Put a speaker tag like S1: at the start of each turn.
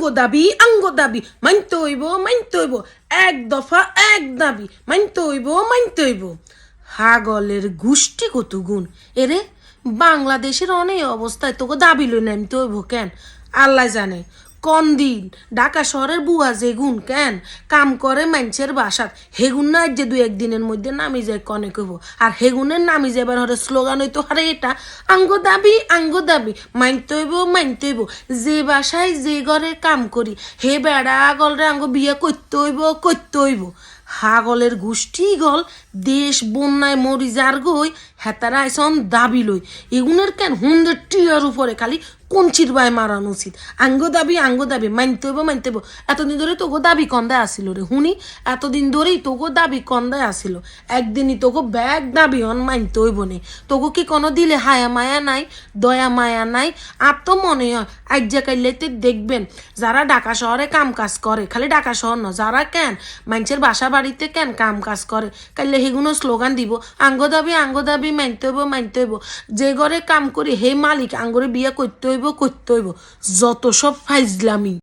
S1: আঙ্গ দাবি আঙ্গ দাবি মানতে হইব মানতে হইব এক দফা এক দাবি মানতে হইব মানতে হইব হাগলের গুষ্টি কত গুণ? এরে, বাংলাদেশের অনেক অবস্থায় তোকে দাবি লই নামতে হইব কেন? আল্লাহ জানে। কোন দিন ঢাকা শহরের বুয়া যেগুন কেন? কাম করে মানুষের বাসাত। হেগুন না যে দু একদিনের মধ্যে নামি যায় কনে কইব। আর হেগুনের নামি যাবার হরে স্লোগান হইতো হরে এটা আঙ্গ দাবি আঙ্গ দাবি মানতে হইব মানতে হইব। যে বাসায়, যে ঘরে কাম করি, হে বেড়া গলরে আঙ্গ বিয়ে করতে হইব করতে হইব। হাগলের গোষ্ঠী গল দেশ বন্যায় মরি যার গই হেতারা আইসন দাবি লই। এগুনের কেন হুন্দের টিয়ার উপরে খালি কঞ্চির বায় মারানো উচিত আঙ্গ দাবি আঙ্গ দাবি মানতে হইব মানতে হইব। এতদিন ধরে তোগো দাবি কন্দায় আসিল রে হুনি। এতদিন ধরেই তোগো দাবি কন্দায় আসিল। একদিনই তোগো ব্যাগ দাবি অন মানতে হইব নে। তোগো কি কোনো দিলে হায়া মায়া নাই, দয়া মায়া নাই? আর তো মনে হয় এক জায়গাইলেতে দেখবেন, যারা ঢাকা শহরে কাম কাজ করে, খালি ঢাকা শহর না যারা কেন মানুষের বাসা বাড়িতে কেন কাম কাজ করে? কাইলে সেগুলো স্লোগান দিব, আঙ্গ দাবি আঙ্গ দাবি মানতে হইব মানতে হইব। যে ঘরে কাম করি হে মালিক আঙ্গরে বিয়া করতে হইব করতে হইব। যত সব ফাইজলামি।